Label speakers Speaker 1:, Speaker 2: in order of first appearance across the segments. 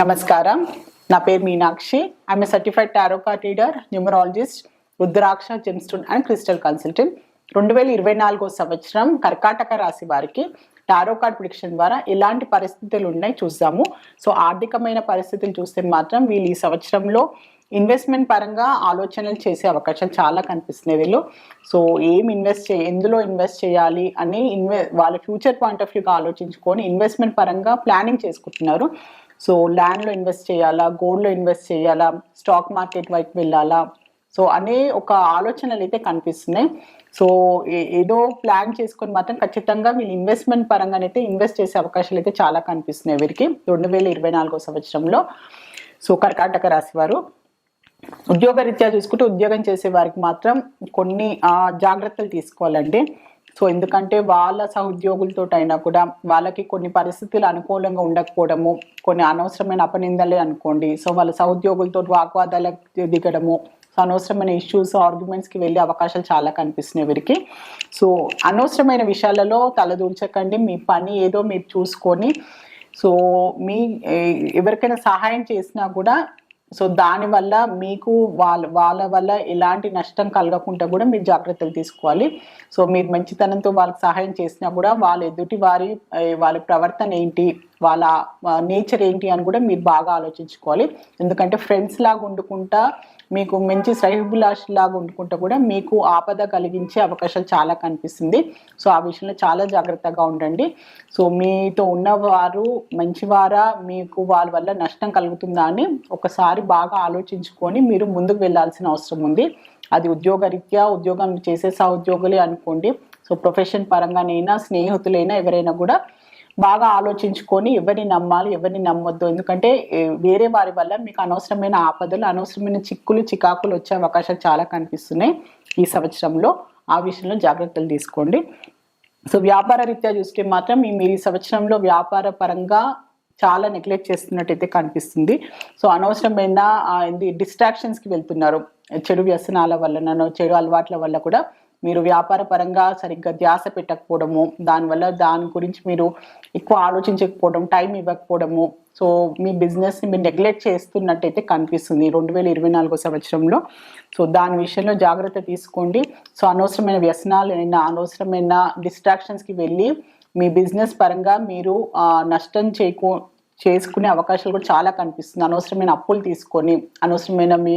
Speaker 1: నమస్కారం. నా పేరు Meenakshi. I'm certified tarot card reader numerologist rudraksha gemstone and crystal consultant రెండు వేల ఇరవై నాలుగో సంవత్సరం కర్కాటక రాశి వారికి టారో కార్డ్ ప్రిడిక్షన్ ద్వారా ఎలాంటి పరిస్థితులు ఉన్నాయి చూద్దాము. సో ఆర్థికమైన పరిస్థితులు చూస్తే మాత్రం వీళ్ళు ఈ సంవత్సరంలో ఇన్వెస్ట్మెంట్ పరంగా ఆలోచనలు చేసే అవకాశాలు చాలా కనిపిస్తున్నాయి వీళ్ళు. సో ఏం ఇన్వెస్ట్ చే ఎందులో ఇన్వెస్ట్ చేయాలి అని ఇన్వె వాళ్ళ ఫ్యూచర్ పాయింట్ ఆఫ్ వ్యూగా ఆలోచించుకొని ఇన్వెస్ట్మెంట్ పరంగా ప్లానింగ్ చేసుకుంటున్నారు. సో ల్యాండ్లో ఇన్వెస్ట్ చేయాలా? గోల్డ్లో ఇన్వెస్ట్ చేయాలా? స్టాక్ మార్కెట్ వైపు వెళ్ళాలా? సో అనే ఒక ఆలోచనలు అయితే కనిపిస్తున్నాయి. సో ఏ- ఏదో ప్లాన్ చేసుకొని మాత్రం ఖచ్చితంగా వీళ్ళు ఇన్వెస్ట్మెంట్ పరంగానైతే ఇన్వెస్ట్ చేసే అవకాశాలు అయితే చాలా కనిపిస్తున్నాయి వీరికి. రెండు వేల ఇరవై నాలుగో సంవత్సరంలో. సో కర్కాటక రాశి వారు. ఉద్యోగ రీత్యా చూసుకుంటే ఉద్యోగం చేసే వారికి మాత్రం కొన్ని జాగ్రత్తలు తీసుకోవాలండి. సో ఎందుకంటే వాళ్ళ సహోద్యోగులతో అయినా కూడా వాళ్ళకి కొన్ని పరిస్థితులు అనుకూలంగా ఉండకపోవడము కొన్ని అనవసరమైన అపనిందలే అనుకోండి. సో వాళ్ళ సహోద్యోగులతో వాగ్వాదాలకు దిగడము సో అనవసరమైన ఇష్యూస్ ఆర్గ్యుమెంట్స్కి వెళ్ళే అవకాశాలు చాలా కనిపిస్తున్నాయి వీరికి. సో అనవసరమైన విషయాలలో తలదూర్చకండి. మీ పని ఏదో మీరు చూసుకొని సో మీ ఎవరికైనా సహాయం చేసినా కూడా సో దానివల్ల మీకు వాళ్ళ వాళ్ళ వల్ల ఎలాంటి నష్టం కలగకుండా కూడా మీరు జాగ్రత్తలు తీసుకోవాలి. సో మీరు మంచితనంతో వాళ్ళకి సహాయం చేసినా కూడా వాళ్ళ ఎదుటి వారి వాళ్ళ ప్రవర్తన ఏంటి వాళ్ళ నేచర్ ఏంటి అని కూడా మీరు బాగా ఆలోచించుకోవాలి. ఎందుకంటే ఫ్రెండ్స్ లాగా వండుకుంటా మీకు మంచి శ్రైభిలాష్ లాగా వండుకుంటా కూడా మీకు ఆపద కలిగించే అవకాశాలు చాలా కనిపిస్తుంది. సో ఆ విషయంలో చాలా జాగ్రత్తగా ఉండండి. సో మీతో ఉన్నవారు మంచివారా మీకు వాళ్ళ వల్ల నష్టం కలుగుతుందా అని ఒకసారి బాగా ఆలోచించుకొని మీరు ముందుకు వెళ్ళాల్సిన అవసరం ఉంది. అది ఉద్యోగరీత్యా ఉద్యోగం చేసే సహోద్యోగులే అనుకోండి. సో ప్రొఫెషన్ పరంగానైనా స్నేహితులైనా ఎవరైనా కూడా బాగా ఆలోచించుకొని ఎవరిని నమ్మాలి ఎవరిని నమ్మొద్దు. ఎందుకంటే వేరే వారి వల్ల మీకు అనవసరమైన ఆపదలు అనవసరమైన చిక్కులు చికాకులు వచ్చే అవకాశాలు చాలా కనిపిస్తున్నాయి ఈ సంవత్సరంలో. ఆ విషయంలో జాగ్రత్తలు తీసుకోండి. సో వ్యాపార రీత్యా చూస్తే మాత్రం మీ- మీరు ఈ సంవత్సరంలో వ్యాపార పరంగా చాలా నెగ్లెక్ట్ చేస్తున్నట్టయితే కనిపిస్తుంది. సో అనవసరమైన ఏంది డిస్ట్రాక్షన్స్కి వెళ్తున్నారు. చెడు వ్యసనాల వల్లనో చెడు అలవాట్ల వల్ల కూడా మీరు వ్యాపార పరంగా సరిగ్గా ధ్యాస పెట్టకపోవడము దానివల్ల దాని గురించి మీరు ఎక్కువ ఆలోచించకపోవడం టైం ఇవ్వకపోవడము. సో మీ బిజినెస్ని మీరు నెగ్లెక్ట్ చేస్తున్నట్టయితే కనిపిస్తుంది రెండు వేల ఇరవై నాలుగో సంవత్సరంలో. సో దాని విషయంలో జాగ్రత్త తీసుకోండి. సో అనవసరమైన వ్యసనాలు అయినా అనవసరమైన డిస్ట్రాక్షన్స్కి వెళ్ళి మీ బిజినెస్ పరంగా మీరు నష్టం చేయకు చేసుకునే అవకాశాలు కూడా చాలా కనిపిస్తుంది. అనవసరమైన అప్పులు తీసుకొని అనవసరమైన మీ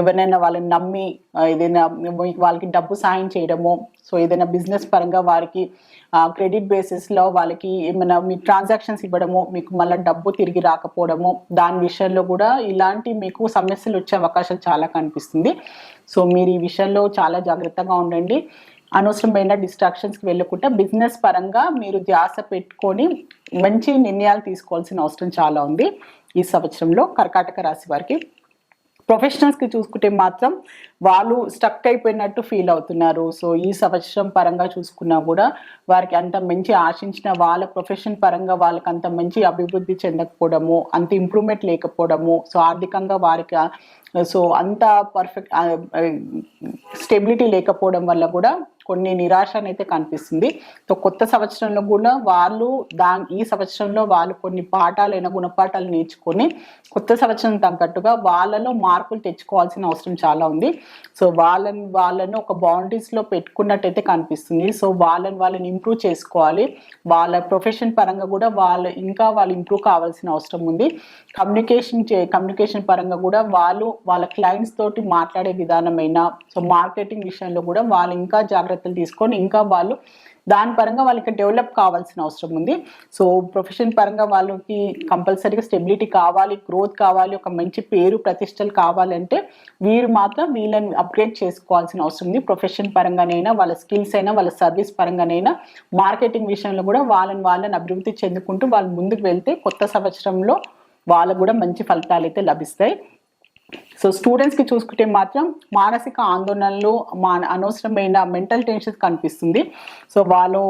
Speaker 1: ఎవరినైనా వాళ్ళని నమ్మి ఏదైనా వాళ్ళకి డబ్బు సాయం చేయడము సో ఏదైనా బిజినెస్ పరంగా వారికి క్రెడిట్ బేసిస్లో వాళ్ళకి ఏమైనా మీ ట్రాన్సాక్షన్స్ ఇవ్వడము మీకు మళ్ళీ డబ్బు తిరిగి రాకపోవడము దాని విషయంలో కూడా ఇలాంటి మీకు సమస్యలు వచ్చే అవకాశాలు చాలా కనిపిస్తుంది. సో మీరు ఈ విషయంలో చాలా జాగ్రత్తగా ఉండండి. అనవసరమైన డిస్ట్రాక్షన్స్కి వెళ్ళకుండా బిజినెస్ పరంగా మీరు ధ్యాస పెట్టుకొని మంచి నిర్ణయాలు తీసుకోవాల్సిన అవసరం చాలా ఉంది ఈ సంవత్సరంలో కర్కాటక రాశి వారికి. ప్రొఫెషనల్స్కి చూసుకుంటే మాత్రం వాళ్ళు స్టక్ అయిపోయినట్టు ఫీల్ అవుతున్నారు. సో ఈ సంవత్సరం పరంగా చూసుకున్నా కూడా వారికి అంత మంచి ఆశించిన వాళ్ళ ప్రొఫెషన్ పరంగా వాళ్ళకి అంత మంచి అభివృద్ధి చెందకపోవడము అంత ఇంప్రూవ్మెంట్ లేకపోవడము సో ఆర్థికంగా వారికి సో అంత పర్ఫెక్ట్ స్టెబిలిటీ లేకపోవడం వల్ల కూడా కొన్ని నిరాశ అయితే కనిపిస్తుంది. సో కొత్త సంవత్సరంలో కూడా వాళ్ళు దా ఈ సంవత్సరంలో వాళ్ళు కొన్ని పాఠాలైన గుణపాఠాలు నేర్చుకొని కొత్త సంవత్సరం తగ్గట్టుగా వాళ్ళలో మార్పులు తెచ్చుకోవాల్సిన అవసరం చాలా ఉంది. సో వాళ్ళని వాళ్ళను ఒక బౌండరీస్లో పెట్టుకున్నట్టయితే కనిపిస్తుంది. సో వాళ్ళని వాళ్ళని ఇంప్రూవ్ చేసుకోవాలి. వాళ్ళ ప్రొఫెషన్ పరంగా కూడా వాళ్ళు ఇంకా వాళ్ళు ఇంప్రూవ్ కావాల్సిన అవసరం ఉంది. కమ్యూనికేషన్ చే కమ్యూనికేషన్ పరంగా కూడా వాళ్ళు వాళ్ళ క్లయింట్స్ తోటి మాట్లాడే విధానమైనా సో మార్కెటింగ్ విషయంలో కూడా వాళ్ళు ఇంకా జాగ్రత్తలు తీసుకొని ఇంకా వాళ్ళు దాని పరంగా వాళ్ళకి డెవలప్ కావాల్సిన అవసరం ఉంది. సో ప్రొఫెషన్ పరంగా వాళ్ళకి కంపల్సరీగా స్టెబిలిటీ కావాలి గ్రోత్ కావాలి ఒక మంచి పేరు ప్రతిష్టలు కావాలంటే వీరు మాత్రం వీళ్ళని అప్గ్రేడ్ చేసుకోవాల్సిన అవసరం ఉంది. ప్రొఫెషన్ పరంగానైనా వాళ్ళ స్కిల్స్ అయినా వాళ్ళ సర్వీస్ పరంగానైనా మార్కెటింగ్ విషయంలో కూడా వాళ్ళని వాళ్ళని అభివృద్ధి చెందుకుంటూ వాళ్ళు ముందుకు వెళ్తే కొత్త సంవత్సరంలో వాళ్ళకు కూడా మంచి ఫలితాలు అయితే లభిస్తాయి. సో స్టూడెంట్స్కి చూసుకుంటే మాత్రం మానసిక ఆందోళనలు మా అనవసరమైన మెంటల్ టెన్షన్స్ కనిపిస్తుంది. సో వాళ్ళు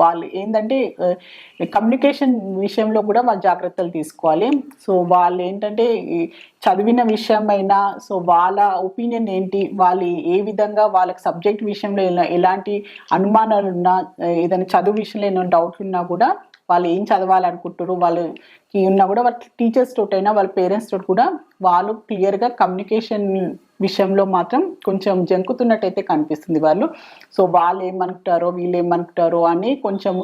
Speaker 1: వాళ్ళు ఏంటంటే కమ్యూనికేషన్ విషయంలో కూడా వాళ్ళు జాగ్రత్తలు తీసుకోవాలి. సో వాళ్ళు ఏంటంటే చదివిన విషయమైనా సో వాళ్ళ ఒపీనియన్ ఏంటి వాళ్ళు ఏ విధంగా వాళ్ళకి సబ్జెక్ట్ విషయంలో ఎలాంటి అనుమానాలు ఉన్నా ఏదైనా చదువు విషయంలో ఏమైనా డౌట్లు ఉన్నా కూడా వాళ్ళు ఏం చదవాలనుకుంటారు వాళ్ళకి ఉన్నా కూడా వాళ్ళ టీచర్స్ తోటైనా వాళ్ళ పేరెంట్స్ తోటి కూడా వాళ్ళు క్లియర్గా కమ్యూనికేషన్ విషయంలో మాత్రం కొంచెం జంకుతున్నట్టయితే కనిపిస్తుంది వాళ్ళు. సో వాళ్ళు ఏమనుకుంటారో వీళ్ళు ఏమనుకుంటారో అని కొంచెం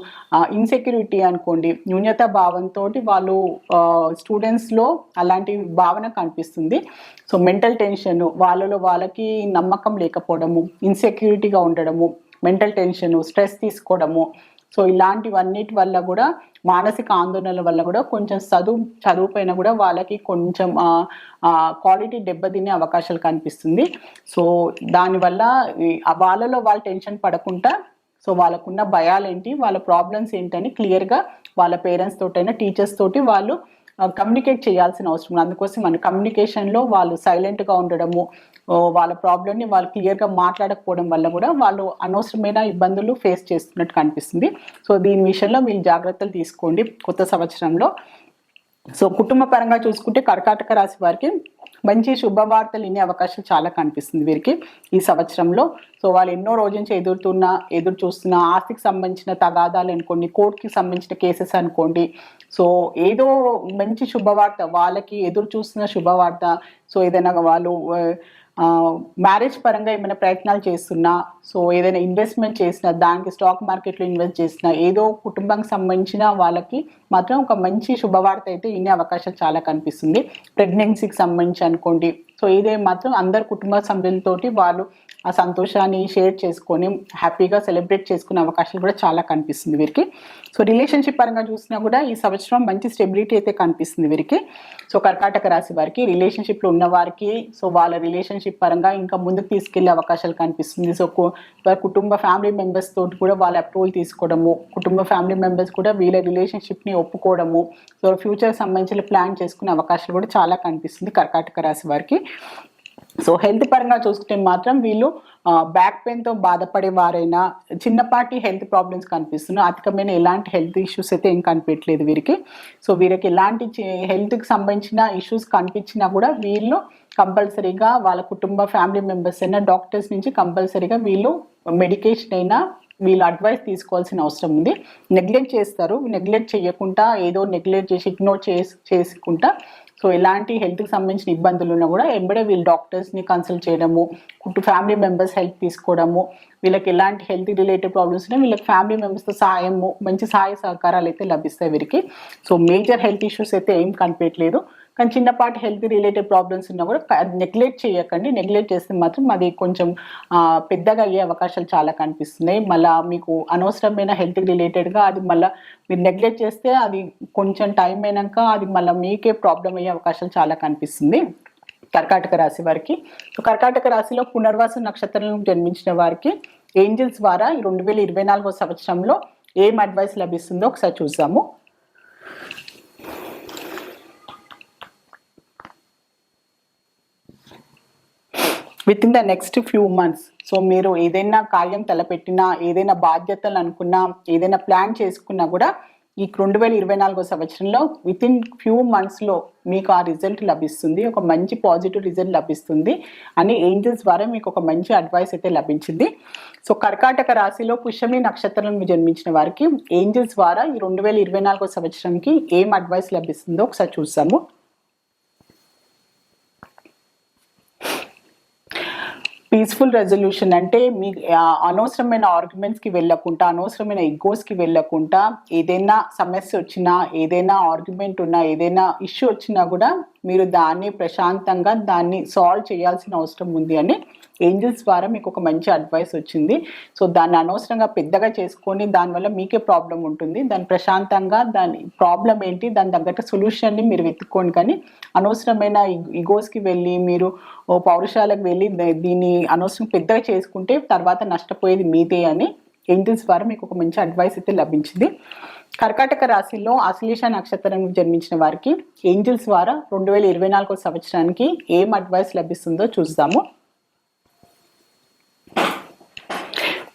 Speaker 1: ఇన్సెక్యూరిటీ అనుకోండి న్యూన్యత భావంతో వాళ్ళు స్టూడెంట్స్లో అలాంటి భావన కనిపిస్తుంది. సో మెంటల్ టెన్షన్ వాళ్ళలో వాళ్ళకి నమ్మకం లేకపోవడము ఇన్సెక్యూరిటీగా ఉండడము మెంటల్ టెన్షన్ స్ట్రెస్ తీసుకోవడము సో ఇలాంటివన్నిటి వల్ల కూడా మానసిక ఆందోళనల వల్ల కూడా కొంచెం చదువు చదువు పైన కూడా వాళ్ళకి కొంచెం క్వాలిటీ దెబ్బతినే అవకాశాలు కనిపిస్తుంది. సో దానివల్ల వాళ్ళలో వాళ్ళు టెన్షన్ పడకుండా సో వాళ్ళకున్న భయాలు ఏంటి వాళ్ళ ప్రాబ్లమ్స్ ఏంటని క్లియర్గా వాళ్ళ పేరెంట్స్ తోటైనా టీచర్స్ తోటి వాళ్ళు కమ్యూనికేట్ చేయాల్సిన అవసరం ఉంది. అందుకోసం మన కమ్యూనికేషన్లో వాళ్ళు సైలెంట్గా ఉండడము వాళ్ళ ప్రాబ్లమ్ని వాళ్ళు క్లియర్గా మాట్లాడకపోవడం వల్ల కూడా వాళ్ళు అనవసరమైన ఇబ్బందులు ఫేస్ చేస్తున్నట్టు కనిపిస్తుంది. సో దీని విషయంలో మీరు జాగ్రత్తలు తీసుకోండి కొత్త సంవత్సరంలో. సో కుటుంబ పరంగా చూసుకుంటే కర్కాటక రాశి వారికి మంచి శుభవార్తలు వినే అవకాశం చాలా కనిపిస్తుంది వీరికి ఈ సంవత్సరంలో. సో వాళ్ళు ఎన్నో రోజు నుంచి ఎదురుతున్న ఎదురు చూస్తున్న ఆస్తికి సంబంధించిన తగాదాలు అనుకోండి కోర్టుకి సంబంధించిన కేసెస్ అనుకోండి సో ఏదో మంచి శుభవార్త వాళ్ళకి ఎదురు చూసిన శుభవార్త. సో ఏదైనా వాళ్ళు మ్యారేజ్ పరంగా ఏమైనా ప్రయత్నాలు చేస్తున్నా సో ఏదైనా ఇన్వెస్ట్మెంట్ చేసిన దానికి స్టాక్ మార్కెట్లో ఇన్వెస్ట్ చేసిన ఏదో కుటుంబానికి సంబంధించిన వాళ్ళకి మాత్రం ఒక మంచి శుభవార్త అయితే ఇన్ని అవకాశం చాలా కనిపిస్తుంది. ప్రెగ్నెన్సీకి సంబంధించి అనుకోండి సో ఇదే మాత్రం అందరు కుటుంబ సభ్యులతోటి వాళ్ళు ఆ సంతోషాన్ని షేర్ చేసుకొని హ్యాపీగా సెలబ్రేట్ చేసుకునే అవకాశాలు కూడా చాలా కనిపిస్తుంది వీరికి. సో రిలేషన్షిప్ పరంగా చూసినా కూడా ఈ సంవత్సరం మంచి స్టెబిలిటీ అయితే కనిపిస్తుంది వీరికి. సో కర్కాటక రాశి వారికి రిలేషన్షిప్లో ఉన్న వారికి సో వాళ్ళ రిలేషన్షిప్ పరంగా ఇంకా ముందుకు తీసుకెళ్ళే అవకాశాలు కనిపిస్తుంది. సో కుటుంబ ఫ్యామిలీ మెంబర్స్ తోటి కూడా వాళ్ళ అప్రూవల్ తీసుకోవడము కుటుంబ ఫ్యామిలీ మెంబర్స్ కూడా వీళ్ళ రిలేషన్షిప్ని ఒప్పుకోవడము సో ఫ్యూచర్ సంబంధించిన ప్లాన్ చేసుకునే అవకాశాలు కూడా చాలా కనిపిస్తుంది కర్కాటక రాశి వారికి. సో హెల్త్ పరంగా చూసుకుంటే మాత్రం వీళ్ళు బ్యాక్ పెయిన్తో బాధపడే వారైనా చిన్నపాటి హెల్త్ ప్రాబ్లమ్స్ కనిపిస్తున్నాయి అధికమైన ఎలాంటి హెల్త్ ఇష్యూస్ అయితే ఏం కనిపించట్లేదు వీరికి. సో వీరికి ఎలాంటి హెల్త్కి సంబంధించిన ఇష్యూస్ కనిపించినా కూడా వీళ్ళు కంపల్సరీగా వాళ్ళ కుటుంబ ఫ్యామిలీ మెంబర్స్ అయినా డాక్టర్స్ నుంచి కంపల్సరీగా వీళ్ళు మెడికేషన్ అయినా వీళ్ళు అడ్వైస్ తీసుకోవాల్సిన అవసరం ఉంది. నెగ్లెక్ట్ చేస్తారు. నెగ్లెక్ట్ చేయకుండా ఏదో నెగ్లెక్ట్ చేసి ఇగ్నోర్ చేసి చేసుకుంటా సో ఎలాంటి హెల్త్కి సంబంధించిన ఇబ్బందులు ఉన్నా కూడా ఎంబడే వీళ్ళు డాక్టర్స్ని కన్సల్ట్ చేయడము కుట్టు ఫ్యామిలీ మెంబర్స్ హెల్ప్ తీసుకోవడము వీళ్ళకి ఎలాంటి హెల్త్ రిలేటెడ్ ప్రాబ్లమ్స్ ఉన్నా వీళ్ళకి ఫ్యామిలీ మెంబర్స్తో సాయము మంచి సహాయ సహకారాలు అయితే లభిస్తాయి వీరికి. సో మేజర్ హెల్త్ ఇష్యూస్ అయితే ఏం కనిపించలేదు కానీ చిన్నపాటి హెల్త్ రిలేటెడ్ ప్రాబ్లమ్స్ ఉన్నా కూడా నెగ్లెక్ట్ చేయకండి. నెగ్లెక్ట్ చేస్తే మాత్రం అది కొంచెం పెద్దగా అయ్యే అవకాశాలు చాలా కనిపిస్తున్నాయి. మళ్ళీ మీకు అనవసరమైన హెల్త్ రిలేటెడ్గా అది మళ్ళీ మీరు నెగ్లెక్ట్ చేస్తే అది కొంచెం టైం అయినాక అది మళ్ళీ మీకే ప్రాబ్లం అయ్యే అవకాశాలు చాలా కనిపిస్తుంది. కర్కాటక రాశి వారికి. కర్కాటక రాశిలో పునర్వాస నక్షత్రంలో జన్మించిన వారికి ఏంజిల్స్ ద్వారా ఈ రెండు వేల ఇరవై నాలుగో సంవత్సరంలో ఏం అడ్వైస్ లభిస్తుందో ఒకసారి చూసాము with in the next few months so మీరు ఏదైనా కార్యం తలపెట్టినా ఏదైనా బాధ్యతలు అనుకున్నా ఏదైనా ప్లాన్ చేసుకున్నా కూడా ఈ రెండు వేల ఇరవై నాలుగో సంవత్సరంలో విత్ ఇన్ ఫ్యూ మంత్స్లో మీకు ఆ రిజల్ట్ లభిస్తుంది. ఒక మంచి పాజిటివ్ రిజల్ట్ లభిస్తుంది అని ఏంజల్స్ ద్వారా మీకు ఒక మంచి అడ్వైస్ అయితే లభించింది. సో కర్కాటక రాశిలో పుష్యమి నక్షత్రం జన్మించిన వారికి ఏంజల్స్ ద్వారా ఈ రెండు వేల ఇరవై నాలుగో సంవత్సరంకి ఏం అడ్వైస్ లభిస్తుందో ఒకసారి చూసాము పీస్ఫుల్ రెజల్యూషన్ అంటే మీ అనవసరమైన ఆర్గ్యుమెంట్స్కి వెళ్ళకుండా అనవసరమైన ఎగ్గోస్కి వెళ్ళకుండా ఏదైనా సమస్య వచ్చినా ఏదైనా ఆర్గ్యుమెంట్ ఉన్నా ఏదైనా ఇష్యూ వచ్చినా కూడా మీరు దాన్ని ప్రశాంతంగా దాన్ని సాల్వ్ చేయాల్సిన అవసరం ఉంది అని ఏంజల్స్ ద్వారా మీకు ఒక మంచి అడ్వైస్ వచ్చింది. సో దాన్ని అనవసరంగా పెద్దగా చేసుకొని దానివల్ల మీకే ప్రాబ్లం ఉంటుంది. దాన్ని ప్రశాంతంగా దాని ప్రాబ్లం ఏంటి? దాని తగ్గట్టు సొల్యూషన్ని మీరు వెతుక్కోండి. కానీ అనవసరమైన ఇగోస్కి వెళ్ళి మీరు పౌరుషాలకు వెళ్ళి దీన్ని అనవసరం పెద్దగా చేసుకుంటే తర్వాత నష్టపోయేది మీదే అని ఏంజల్స్ ద్వారా మీకు ఒక మంచి అడ్వైస్ అయితే లభించింది. కర్కాటక రాశిలో ఆశ్లేష నక్షత్రం జన్మించిన వారికి ఏంజిల్స్ ద్వారా రెండు వేల ఇరవై నాలుగో సంవత్సరానికి ఏం అడ్వైస్ లభిస్తుందో చూద్దాము.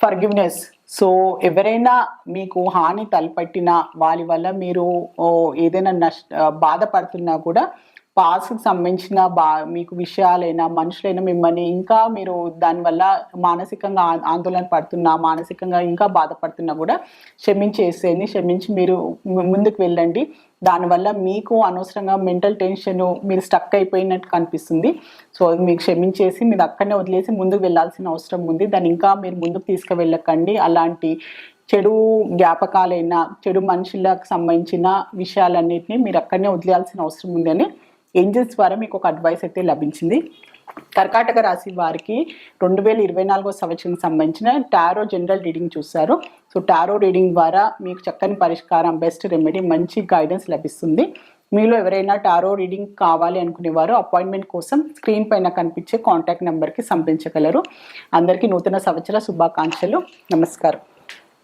Speaker 1: ఫర్గివ్నెస్ సో ఎవరైనా మీకు హాని తలపట్టినా వాళ్ళ వల్ల మీరు ఏదైనా నష్ట బాధపడుతున్నా కూడా పాస్ట్కి సంబంధించిన బా మీకు విషయాలైనా మనుషులైనా మిమ్మల్ని ఇంకా మీరు దానివల్ల మానసికంగా ఆందోళన పడుతున్నా మానసికంగా ఇంకా బాధపడుతున్నా కూడా క్షమించేసేయండి. క్షమించి మీరు ముందుకు వెళ్ళండి. దానివల్ల మీకు అనవసరంగా మెంటల్ టెన్షన్ మీరు స్టక్ అయిపోయినట్టు కనిపిస్తుంది. సో మీకు క్షమించేసి మీరు అక్కడనే వదిలేసి ముందుకు వెళ్ళాల్సిన అవసరం ఉంది. దాన్ని ఇంకా మీరు ముందుకు తీసుకువెళ్ళకండి. అలాంటి చెడు జ్ఞాపకాలైన చెడు మనుషులకు సంబంధించిన విషయాలన్నింటినీ మీరు అక్కడనే వదిలేయాల్సిన అవసరం ఉందని ఏంజల్స్ ద్వారా మీకు ఒక అడ్వైస్ అయితే లభించింది. కర్కాటక రాశి వారికి రెండు వేల ఇరవై నాలుగో సంవత్సరం సంబంధించిన టారో జనరల్ రీడింగ్ చూస్తారు సో టారో రీడింగ్ ద్వారా మీకు చక్కని పరిష్కారం బెస్ట్ రెమెడీ మంచి గైడెన్స్ లభిస్తుంది. మీలో ఎవరైనా టారో రీడింగ్ కావాలి అనుకునేవారు అపాయింట్మెంట్ కోసం స్క్రీన్ పైన కనిపించే కాంటాక్ట్ నెంబర్కి సంప్రదించగలరు. అందరికీ నూతన సంవత్సర శుభాకాంక్షలు. నమస్కారం.